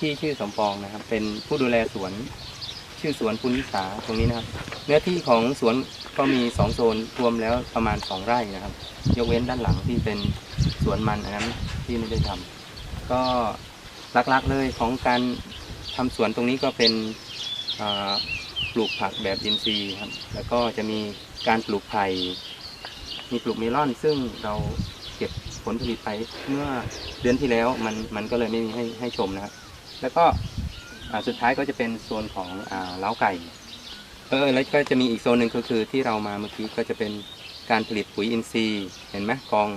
ที่ชื่อสมปองนะครับ เป็นผู้ดูแลสวน ชื่อสวนปุณิสาตรงนี้นะครับ เนื้อที่ของสวน ก็มีสองโซนรวมแล้วประมาณสองไร่นะครับ ยกเว้นด้านหลังที่เป็นสวนมันอันนั้นที่ไม่ได้ทำก็หลักๆเลยของการทำสวนตรงนี้ก็เป็นปลูกผักแบบอินทรีย์ครับ แล้วก็จะมีการปลูกไผ่มีปลูกเมลอน ซึ่งเราเก็บผลผลิตไปเมื่อเดือนที่แล้วมันมันก็เลยไม่มีให้ให้ชมนะครับ แล้วก็สุดท้ายก็จะเป็นโซนของอเล้าไก่ เออแล้วก็จะมีอีกโซนหนึ่งก็คือที่เรามาเมื่อกี้ก็จะเป็นการผลิตปุ๋ยอินทรีย์ เห็นไหมกอง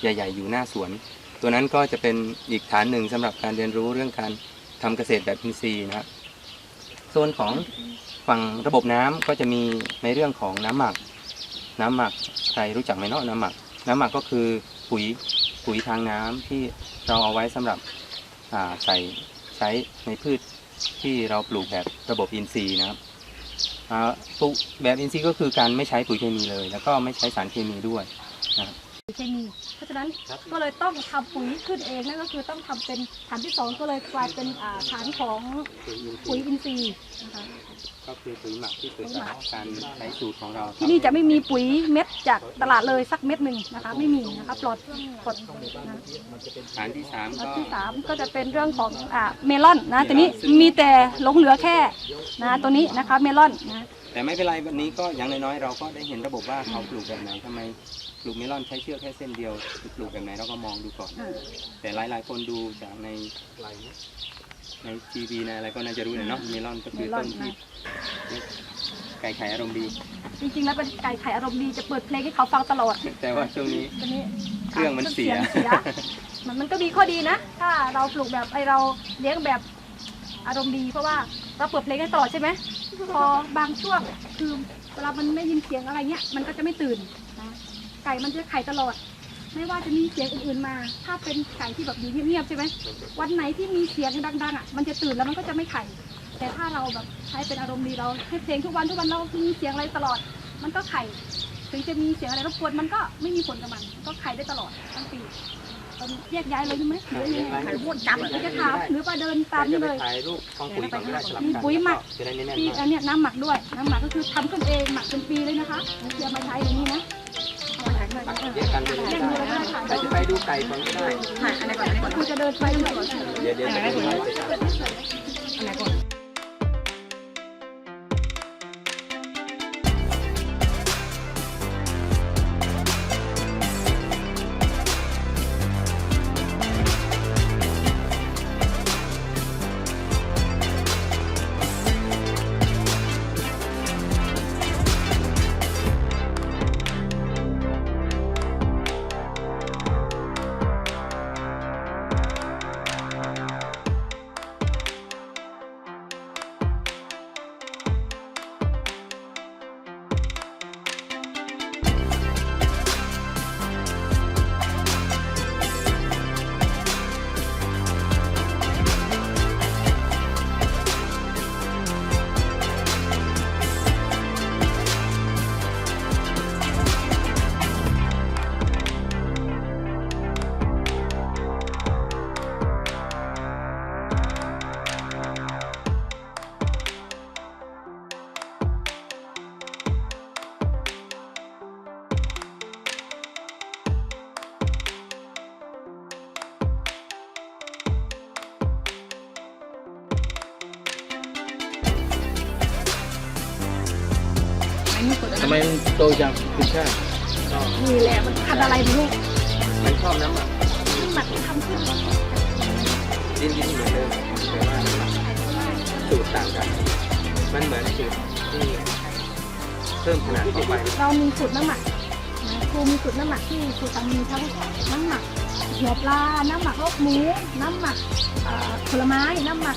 ใหญ่ ๆ อยู่หน้าสวน ตัวนั้นก็จะเป็นอีกฐานหนึ่งสำหรับการเรียนรู้เรื่องการทำเกษตรแบบอินทรีย์นะครับโซนของฝั่งระบบน้ำก็จะมีในเรื่องของน้ำหมัก น้ำหมักใครรู้จักไหมเนาะน้ำหมัก น้ำหมักก็คือปุ๋ยปุ๋ยทางน้ำที่เราเอาไว้สำหรับใส่ใช้ในพืชที่เราปลูกแบบระบบอินทรีย์นะครับ ปลูกแบบอินทรีย์ก็คือการไม่ใช้ปุ๋ยเคมีเลย แล้วก็ไม่ใช้สารเคมีด้วยนะครับ เคมี เพราะฉะนั้นก็เลยต้องทำปุ๋ยขึ้นเองนั่นก็คือต้องทำเป็นฐานที่สองก็เลยกลายเป็นอ่าฐานของปุ๋ยอินทรีย์นะคะก็คือปุ๋ยหมักที่เกิดจากการใช้สูตรของเรา ที่นี่จะไม่มีปุ๋ยเม็ดจากตลาดเลยสักเม็ดหนึ่งนะคะ ไม่มีนะคะปลอดปลอดนะฐานที่สามแล้วก็ที่สามก็จะเป็นเรื่องของอ่าเมลอนนะตัวนี้มีแต่หลงเหลือแค่นะตัวนี้นะคะเมลอนนะ แต่ไม่เป็นไรวันนี้ก็อย่างน้อยๆเราก็ได้เห็นระบบว่าเขาปลูกแบบไหนทำไมปลูกเมลอนใช้เชือกแค่เส้นเดียวปลูกแบบไหนเราก็มองดูก่อนอ่าแต่หลายๆคนดูจากในในทีวีในอะไรก็น่าจะรู้นะเนาะเมลอนก็เมคือลอต้นนที่นะไก่ไข่อารมณ์ดี จริงๆแล้วเป็นไก่ไข่อารมณ์ดีจะเปิดเพลงให้เขาฟังตลอด แต่ว่าช่วงนี้ตัวนี้เครื่องมันเสียเสียมันมันก็มีข้อดีนะ ถ้าเราปลูกแบบไอเราเลี้ยงแบบอารมณ์ดีเพราะว่าเราเปิดเพลงให้ตลอดใช่ไหม พอบางช่วงคือเวลามันไม่ยินเสียงอะไรเงี้ยมันก็จะไม่ตื่นนะไก่มันจะไข่ตลอด ไม่ว่าจะมีเสียงอื่นๆมา ถ้าเป็นไก่ที่แบบอยู่เงียบๆใช่ไหมวันไหนที่มีเสียงดังๆอะมันจะตื่นแล้วมันก็จะไม่ไข่ แต่ถ้าเราแบบใช้เป็นอารมณ์ดีเราให้เพลงทุกวันทุกวันเรามีเสียงอะไรตลอด มันก็ไข่ถึงจะมีเสียงอะไรรบกวนมันก็ไม่มีผลกับมัน ก็ไข่ได้ตลอดทั้งปี แยกย้ายเลยใช่ไหมหรือยังไงไข่วนจับหรือจะถามหรือว่าเดินตามนี่เลยถ่ายรูปกองปุ๋ยก่อนก็ได้สลับมีกันปุ๋ยหมักจะได้แน่นปีๆอันเนี้ยน้ำหมักด้วย น้ำหมักก็คือทำขึ้นเองหมักเป็นปีเลยนะคะเดี๋ยวมาใช้อย่างนี้นะเอามาใช้ด้วยแยกกันไปเลยแยกได้ดูแล้วก็ได้ค่ะใครจะไปดูไก่ก่อนก็ได้ก็คือจะเดินไปด้วยเดี๋ยวเดี๋ยว มมันโตจังคุณชาตินี่แหละมันพันอะไรไม่รู้มันชอบน้ำหมักน้ำหมักทำขึ้นดินดินเหมือนเดิมแต่ว่าสูตรต่างกัน มันเหมือนสูตรที่เพิ่มขนาดเข้าไปเรามีสูตรน้ำหมักนะครูมีสูตรน้ำหมักที่ครูทำมีทั้งน้ำหมักหัวปลา น้ำหมักรสหมู น้ำหมักเอ่อผลไม้ น้ำหมัก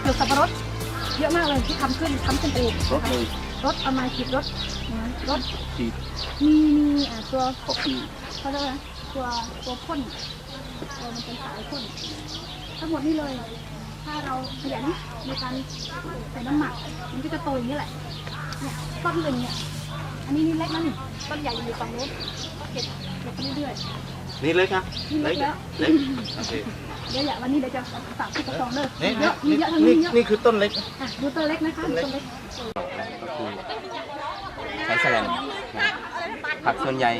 เกลือสับปะรดเยอะมากเลยที่ทำขึ้นทำขึ้นเองรสเลยรสประมาณสิบรส นะรสสีมีมีอ่าตัวคอฟฟี่เขาเรียกว่าตัวตัวพ่นเรามันเป็นสายข้นทั้งหมดนี่เลย ถ้าเราขยันในการใส่น้ำหมัก มันก็จะโตอย่างนี้แหละเนี่ยต้นเลยเนี่ยอันนี้นี่เล็กนะนี่ต้นใหญ่อยู่ฝั่งนู้นเก็บเก็บไปเรื่อยนี่เล็กครับนี่เล็กแล้วเล็กโอเคๆเดี๋ยวอย่าวันนี้เดี๋ยวจะฝากที่กระสองเลยนี่เยนี่อะมีนี่เยอะทั้งนี้เยอะนี่คือต้นเล็ก อะดูตัวเล็กนะคะดูตัวเล็ก ก็คือใช้แสลงนะผักส่วนใหญ่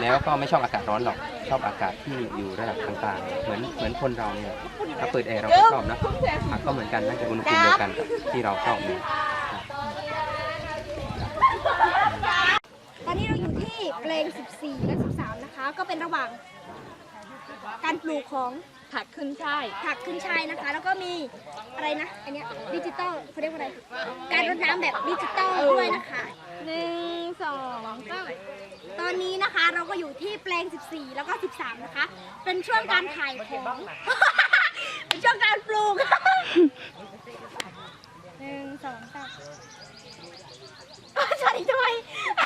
แล้วก็ไม่ชอบอากาศร้อนหรอกชอบอากาศที่อยู่ระดับกลางๆเหมือนเหมือนคนเราเนี่ยถ้าเปิดแอร์เราก็ชอบนะผักก็เหมือนกันน่าจะอุณหภูมิเดียวกันกับที่เราชอบเนี่ยตอนนี้เราอยู่ที่แปลง 14 และ 13 นะคะ ก็เป็นระหว่างการปลูกของผักขึ้นช่ายผักขึ้นช่ายนะคะ แล้วก็มีอะไรนะ อันเนี้ยดิจิตอลเขาเรียกว่าอะไร การรดน้ำแบบดิจิตอลด้วยนะคะ หนึ่งสองสามตอนนี้นะคะเราก็อยู่ที่แปลง 14 แล้วก็ 13 นะคะ เป็นช่วงการถ่ายของ เป็นช่วงการปลูกหนึ่งสองสามสวัสดีทำไมโอ้ย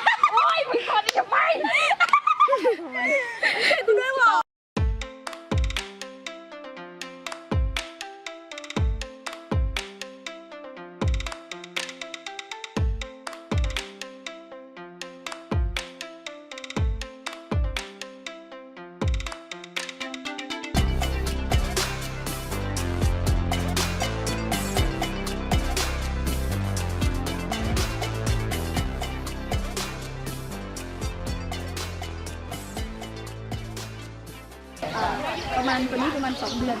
ณตัวนี้ประมาณสองเดือน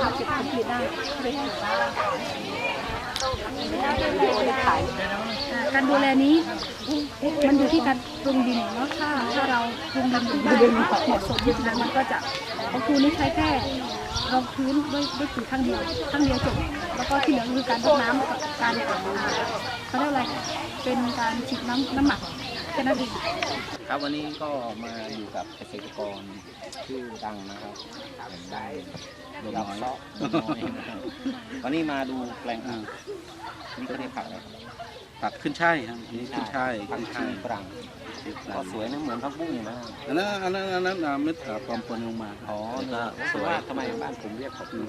เราเก็บผลผลิตได้เลยอ่าการดูแลนี้มันอยู่ที่การปรุงดินเนาะถ้าถ้าเราปรุงดินได้เหมาะสมนะมันก็จะของครูนี่ใช้แค่รองพื้นด้วยด้วยปุ๋ยข้างเดียวข้างเดียวจบแล้วก็ที่เหลือคือการรดน้ำกับการเขาเรียกอะไรเป็นการฉีดน้ำน้ำหมัก แค่นั้นเองครับวันนี้ก็มาอยู่กับเกษตรกรชื่อดังนะครับได้ลมน้อยวันนี้มาดูแปลงอ่างนี่ก็เรียกผักอะไรครับผักขึ้นช่ายครับอันนี้ขึ้นช่ายผักขึ้นชีช่ายฝรั่งก็สวยนะเหมือนผักบุ้งอยู่นะอันนั้นอันนั้นอันนั้นอ่าเม็ดอ่าปลอมปนลงมาอ๋อก็สวยทำไมบ้านผมเรียกผักบุ้ง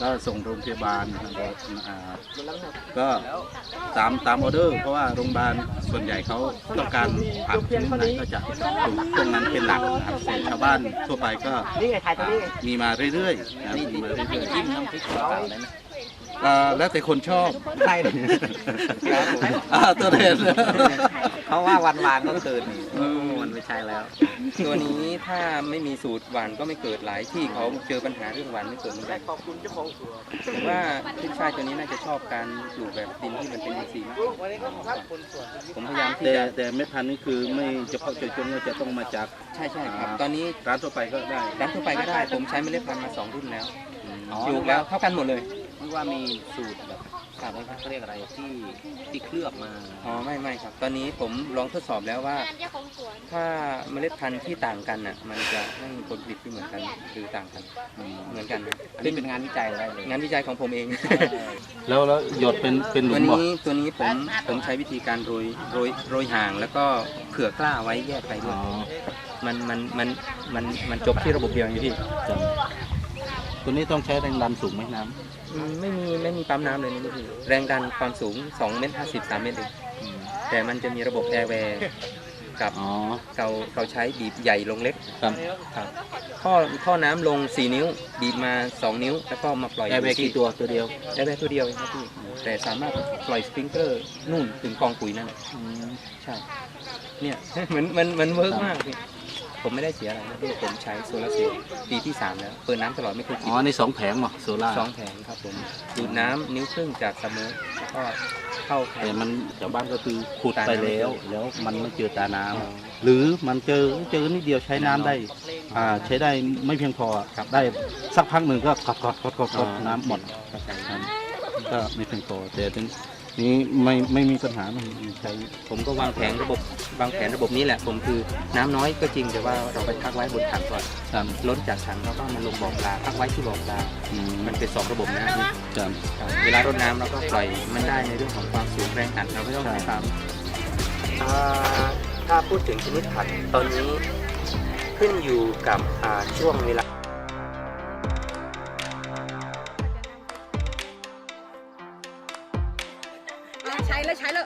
ก็ส่งโรงพยาบาลนะครับอ่าก็ตามตามออเดอร์ เพราะว่าโรงพยาบาลส่วนใหญ่เขาต้องการผักชนิดไหนก็จะปลูกตรงนั้นเป็นหลักนะครับส่วนชาวบ้านทั่วไปก็อ่ามีมาเรื่อยๆนะครับมีมาเรื่อยจิ้มน้ำพริกเปล่าๆได้ไหมๆอ่าแล้วแต่คนชอบใช่เลยอ่าตัวเด่นเขาว่าวันวานก็เกินนี่มันไม่ ใช่แล้ว ตัวนี้ถ้าไม่มีสูตรหวานก็ไม่เกิดหลายที่เขาเจอปัญหาเรื่องหวานไม่เกิดเหมือนกันขอบคุณเจ้าของสวนผมว่าขึ้นช่ายตัวนี้น่าจะชอบการปลูกแบบดินที่มันเป็นอินทรีย์มากกว่าผมพยายามที่แต่จะแต่เม็ดพันธุ์นี่คือไม่เฉพาะเจาะจงว่าจะต้องมาจากใช่ใช่ครับ ตอนนี้ร้านทั่วไปก็ได้ร้านทั่วไปก็ได้ ผมใช้เมล็ดพันธุ์มาสองรุ่นแล้วปลูกแล้วเท่ากันหมดเลย นึกว่ามีสูตรแบบ ครับเขาเรียกอะไรที่ที่เคลือบมาอ๋อไม่ไม่ครับ ตอนนี้ผมลองทดสอบแล้วว่าเจ้าของสวนถ้าเมล็ดพันธุ์ที่ต่างกันน่ะ มันจะให้ผลผลิตที่เหมือนกันหรือต่างกันเหมือนกันนะอันนี้เป็นงานวิจัยอะไรเลยงานวิจัยของผมเอง แล้วแล้วหยดเป็นเป็นหลุตัวมบ่นี้ตัวนี้ผมผมใช้วิธีการโรยโรยโรยห่าง แล้วก็เผื่อกล้าไว้แยกไปด้อ๋วอยมันมันมันมันมันจบที่ระบบเดียวอย่างที่จ ตัวนี้ต้องใช้แรงดันสูงไหมน้อืมไม่มีไม่มีปั๊มน้ำเลยนี่พี่แรงดันความสูง2เมตร50 3เมตรเองแต่มันจะมีระบบแอร์แวร์กับำอ๋อเขาเขาใช้บีบใหญ่ลงเล็กครับครับท่อท่อน้ำลง 4 นิ้ว บีบมา 2 นิ้ว แล้วก็มาปล่อยแอร์แบกกี่ตัวตัวเดียวแอร์แวร์ตัวเดียวเองครับพี่แต่สามารถปล่อยสปริงเกอร์นู่นถึงกองปุ๋ยนั่นน่ะใช่เนี่ย มันมันมันเวิร์กมากพี่ ผมไม่ได้เสียอะไรนะพี่ผมใช้โซลาร์เซลล์ปีที่3แล้วเปิดน้ำตลอดไม่เคยอ๋กินอนี่สองแผงเหรอโซล่าสองแผงครับผมดูดน้ำนิ้วครึ่งจากสมูทแล้วก็เข้าแผแต่ง มันชาวบ้านก็คือขุดไปแล้ว แล้วมันไม่เจอตาน้ำอ๋อหรือมันเจอเจอนิดเดียวใช้น้ำได้อ่าใช้ได้ไม่เพียงพอครับ ได้สักพักหนึ่งก็กดกดกดกดกดน้ำหมดเข้าใจครับก็ไม่เพียงพอแต่ถึง นี้ไม่ไม่มีปัญหาไม่ใช้ผมก็วางแผนระบบวางแผนระบบนี้แหละ ผมคือน้ำน้อยก็จริงแต่ว่าเราไปพักไว้บนถังก่อนครับล้นจากถังแล้วก็มาลงบ่อปลาพักไว้ที่บ่อปลาอืมมันเป็นสองระบบนะครับครับเวลารดน้ำเราก็ปล่อยมันได้ในเรื่องของความสูงแรงอัดเราไม่ต้องใช้ปั๊มถ้าพูดถึงชนิดผักตอนนี้ขึ้นอยู่กับอ่าช่วงเวลา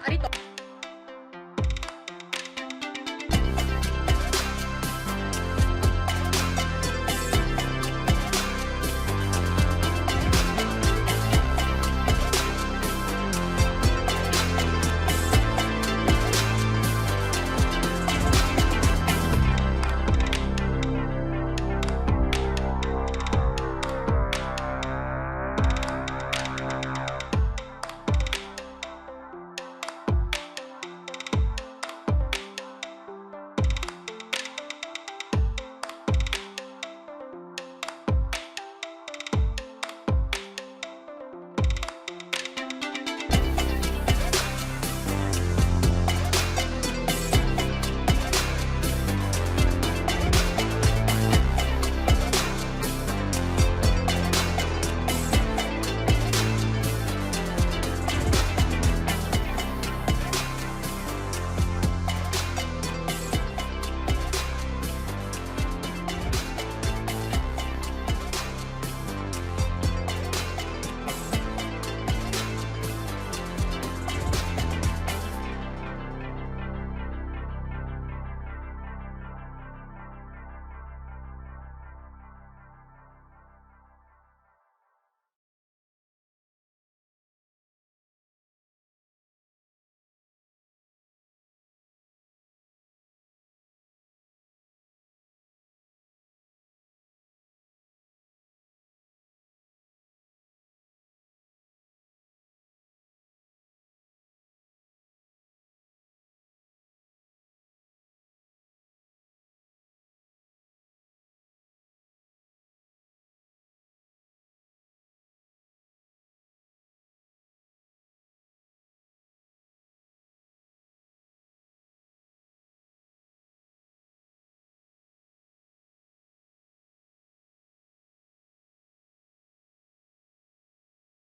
Arito.